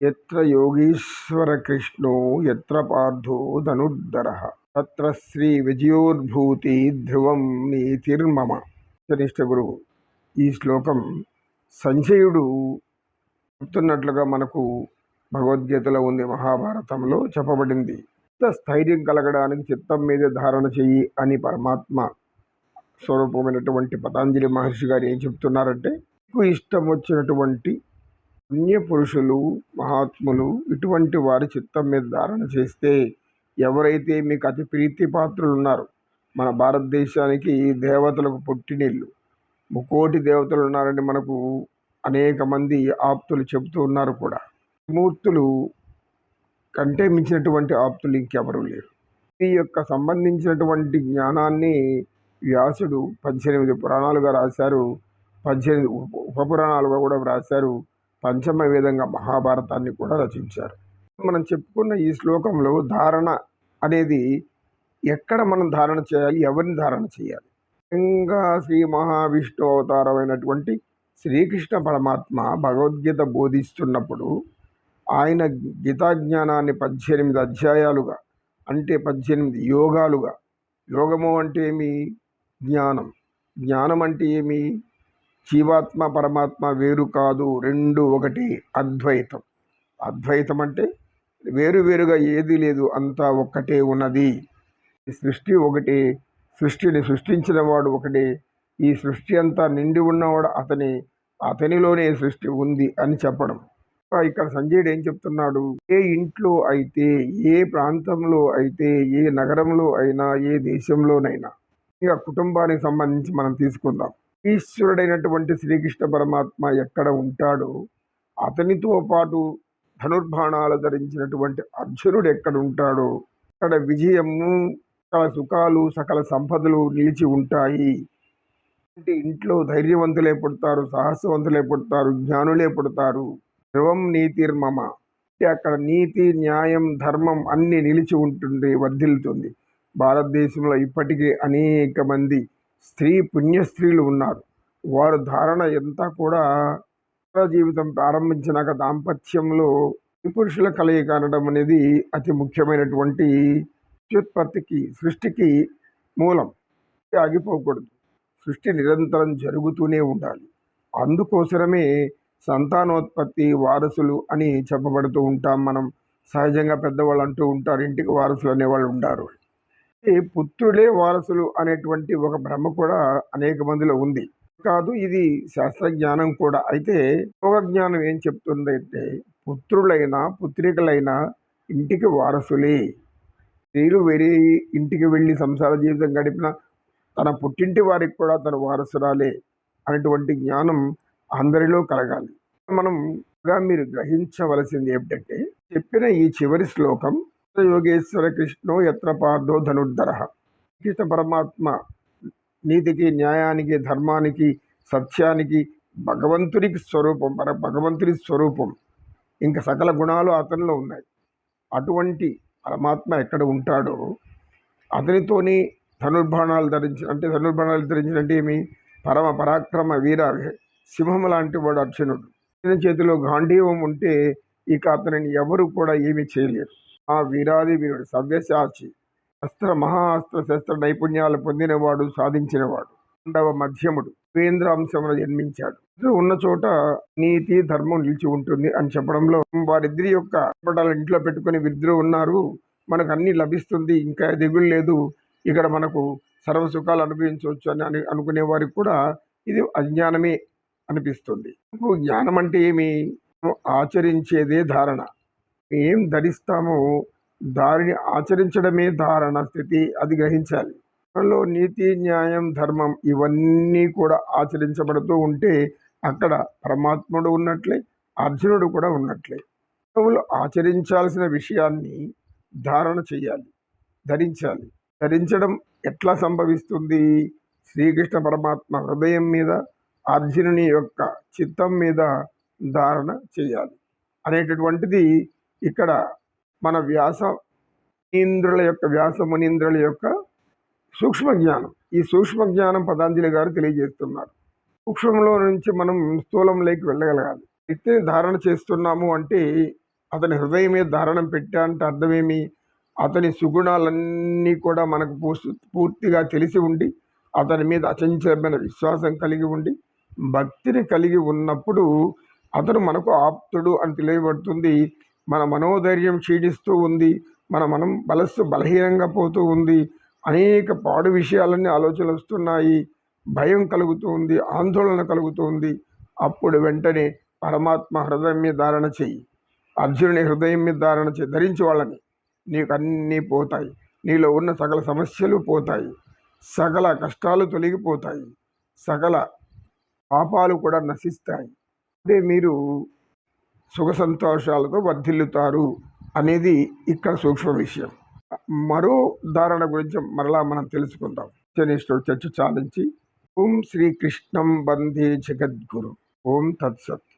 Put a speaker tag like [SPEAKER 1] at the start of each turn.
[SPEAKER 1] ఎత్ర యోగీశ్వర కృష్ణో ఎత్ర పార్థో ధనుర్ధర తత్ర శ్రీ విజయోద్భూతి ధ్రువం నీతిర్మమ కనిష్ట గురువు ఈ శ్లోకం సంజయుడు చెప్తున్నట్లుగా మనకు భగవద్గీతలో ఉంది మహాభారతంలో చెప్పబడింది. చిత్త స్థైర్యం కలగడానికి చిత్తం మీద ధారణ చెయ్యి అని పరమాత్మ స్వరూపమైనటువంటి పతాంజలి మహర్షి గారు ఏం చెప్తున్నారంటే మీకు ఇష్టం వచ్చినటువంటి పుణ్య పురుషులు మహాత్ములు ఇటువంటి వారి చిత్తం మీద ధారణ చేస్తే ఎవరైతే మీకు అతి ప్రీతి పాత్రలు ఉన్నారు మన భారతదేశానికి దేవతలకు పుట్టినిల్లు. ముకోటి దేవతలు ఉన్నారని మనకు అనేక మంది ఆప్తులు చెబుతూ ఉన్నారు కూడా. మూర్తులు కంటే మించినటువంటి ఆప్తులు ఇంకెవరూ లేరు. ఈ యొక్క సంబంధించినటువంటి జ్ఞానాన్ని వ్యాసుడు పద్దెనిమిది పురాణాలుగా రాశారు పద్దెనిమిది ఉప ఉపపురాణాలుగా కూడా వ్రాశారు. పంచమ విధంగా మహాభారతాన్ని కూడా రచించారు. మనం చెప్పుకున్న ఈ శ్లోకంలో ధారణ అనేది ఎక్కడ మనం ధారణ చేయాలి ఎవరిని ధారణ చేయాలి? ఇంకా శ్రీ మహావిష్ణు అవతారమైనటువంటి శ్రీకృష్ణ పరమాత్మ భగవద్గీత బోధిస్తున్నప్పుడు ఆయన గీతాజ్ఞానాన్ని పద్దెనిమిది అధ్యాయాలుగా అంటే పద్దెనిమిది యోగాలుగా యోగము అంటే ఏమి? జ్ఞానం. జ్ఞానం అంటే ఏమి? జీవాత్మ పరమాత్మ వేరు కాదు రెండు ఒకటి అద్వైతం. అద్వైతం అంటే వేరు వేరుగా ఏది లేదు అంతా ఒక్కటే ఉన్నది. ఈ సృష్టి ఒకటి సృష్టిని సృష్టించిన వాడు ఒకటే. ఈ సృష్టి అంతా నిండి ఉన్నవాడు అతని అతనిలోనే సృష్టి ఉంది అని చెప్పడం. ఇక్కడ సంజయుడు ఏం చెప్తున్నాడు? ఏ ఇంట్లో అయితే ఏ ప్రాంతంలో అయితే ఏ నగరంలో అయినా ఏ దేశంలోనైనా ఇక కుటుంబానికి సంబంధించి మనం తీసుకుందాం. ఈశ్వరుడైనటువంటి శ్రీకృష్ణ పరమాత్మ ఎక్కడ ఉంటాడో అతనితో పాటు ధనుర్బాణాలు ధరించినటువంటి అర్జునుడు ఎక్కడ ఉంటాడో అక్కడ విజయము సకల సుఖాలు సకల సంపదలు నిలిచి ఉంటాయి. అంటే ఇంట్లో ధైర్యవంతులే పుడతారు సాహసవంతులే పుడతారు జ్ఞానులే పుడతారు. ధ్రువం నీతిర్మమ అంటే అక్కడ నీతి న్యాయం ధర్మం అన్నీ నిలిచి ఉంటుంది వర్ధిల్లుతుంది. భారతదేశంలో ఇప్పటికీ అనేక మంది స్త్రీ పుణ్య స్త్రీలు ఉన్నారు. వారు ధారణ ఎంత కూడా జీవితం ప్రారంభించినాక దాంపత్యంలో పురుషుల కలయిక అనడం అనేది అతి ముఖ్యమైనటువంటి అత్యుత్పత్తికి సృష్టికి మూలం. ఆగిపోకూడదు. సృష్టి నిరంతరం జరుగుతూనే ఉండాలి. అందుకోసమే సంతానోత్పత్తి వారసులు అని చెప్పబడుతూ ఉంటాం మనం. సహజంగా పెద్దవాళ్ళు అంటూ ఉంటారు ఇంటికి వారసులు అనేవాళ్ళు ఉంటారు పుత్రులే వారసులు అనేటువంటి ఒక భ్రమ కూడా అనేక మందిలో ఉంది. కాదు ఇది శాస్త్రజ్ఞానం కూడా. అయితే యోగ జ్ఞానం ఏం చెప్తుందంటే పుత్రులైనా పుత్రికలైనా ఇంటికి వారసులే. స్త్రీలు వేరే ఇంటికి వెళ్ళి సంసార జీవితం గడిపిన తన పుట్టింటి వారికి కూడా తన వారసురాలే అనేటువంటి జ్ఞానం అందరిలో కలగాలి. మనం మీరు గ్రహించవలసింది ఏమిటంటే చెప్పిన ఈ చివరి శ్లోకం యోగేశ్వర కృష్ణో ఎత్ర పార్థో ధనుర్ధర. కృష్ణ పరమాత్మ నీతికి న్యాయానికి ధర్మానికి సత్యానికి భగవంతునికి స్వరూపం పర భగవంతుని స్వరూపం. ఇంకా సకల గుణాలు అతనిలో ఉన్నాయి. అటువంటి పరమాత్మ ఎక్కడ ఉంటాడో అతనితోనే ధనుర్బాణాలు ధరించిన అంటే ధనుర్బాణాలు ధరించిన అంటే ఏమి? పరమ పరాక్రమ వీర సింహం లాంటి వాడు అర్జునుడు. చేతిలో గాంధీవం ఉంటే ఇక అతనిని ఎవరు కూడా ఏమీ చేయలేరు. ఆ వీరాది వీరుడు సవ్యసాచి. అస్త్ర మహాస్త్ర శస్త్ర నైపుణ్యాలు పొందినవాడు సాధించినవాడు. రెండవ మధ్యముడు. ఉపేంద్ర అంశమును జన్మించాడు. ఉన్న చోట నీతి ధర్మం నిలిచి ఉంటుంది అని చెప్పడంలో వారిద్దరి యొక్క పటాలు ఇంట్లో పెట్టుకుని వీరిద్దరు ఉన్నారు. మనకు అన్ని లభిస్తుంది ఇంకా దిగులు లేదు. ఇక్కడ మనకు సర్వ సుఖాలు అనుభవించవచ్చు అని అని అనుకునే వారికి కూడా ఇది అజ్ఞానమే అనిపిస్తుంది. జ్ఞానం అంటే ఏమి? ఆచరించేదే ధారణ. ఏం ధరిస్తామో దారిని ఆచరించడమే ధారణ స్థితి అది గ్రహించాలి. మనలో నీతి న్యాయం ధర్మం ఇవన్నీ కూడా ఆచరించబడుతూ ఉంటే అక్కడ పరమాత్ముడు ఉన్నట్లే అర్జునుడు కూడా ఉన్నట్లే. మానవులు ఆచరించాల్సిన విషయాన్ని ధారణ చేయాలి ధరించాలి. ధరించడం ఎట్లా సంభవిస్తుంది? శ్రీకృష్ణ పరమాత్మ హృదయం మీద అర్జునుని యొక్క చిత్తం మీద ధారణ చేయాలి. అనేటటువంటిది ఇక్కడ మన వ్యాస ఇంద్రుల యొక్క వ్యాస మునీంద్రుల యొక్క సూక్ష్మ జ్ఞానం. ఈ సూక్ష్మ జ్ఞానం పతాంజలి గారు తెలియజేస్తున్నారు. సూక్ష్మంలో నుంచి మనం స్థూలంలోకి వెళ్ళగలగాలి. అయితే ధారణ చేస్తున్నాము అంటే అతని హృదయం మీద ధారణం పెట్టా అంటే అర్థమేమి? అతని సుగుణాలన్నీ కూడా మనకు పూర్తిగా తెలిసి ఉండి అతని మీద అచంచలమైన విశ్వాసం కలిగి ఉండి భక్తిని కలిగి ఉన్నప్పుడు అతను మనకు ఆప్తుడు అని తెలియబడుతుంది. మన మనోధైర్యం క్షీణిస్తూ ఉంది మన మనం బలస్సు బలహీనంగా పోతూ ఉంది అనేక పాడు విషయాలన్నీ ఆలోచనలు వస్తున్నాయి భయం కలుగుతూ ఉంది ఆందోళన కలుగుతూ ఉంది. అప్పుడు వెంటనే పరమాత్మ హృదయం మీద ధారణ చెయ్యి. అర్జునుని హృదయం మీద ధారణ చెయ్యి. ధరించి వాళ్ళని. నీకు అన్నీ పోతాయి. నీలో ఉన్న సకల సమస్యలు పోతాయి. సకల కష్టాలు తొలగిపోతాయి. సకల పాపాలు కూడా నశిస్తాయి. అదే మీరు సుఖ సంతోషాలతో వర్ధిల్లుతారు అనేది ఇక్కడ సూక్ష్మ విషయం. మరో ధారణ గురించి మరలా మనం తెలుసుకుందాం. శనిష్ఠుడు చర్చ చాలించి ఓం శ్రీకృష్ణం వందే జగద్గురు ఓం తత్సత్.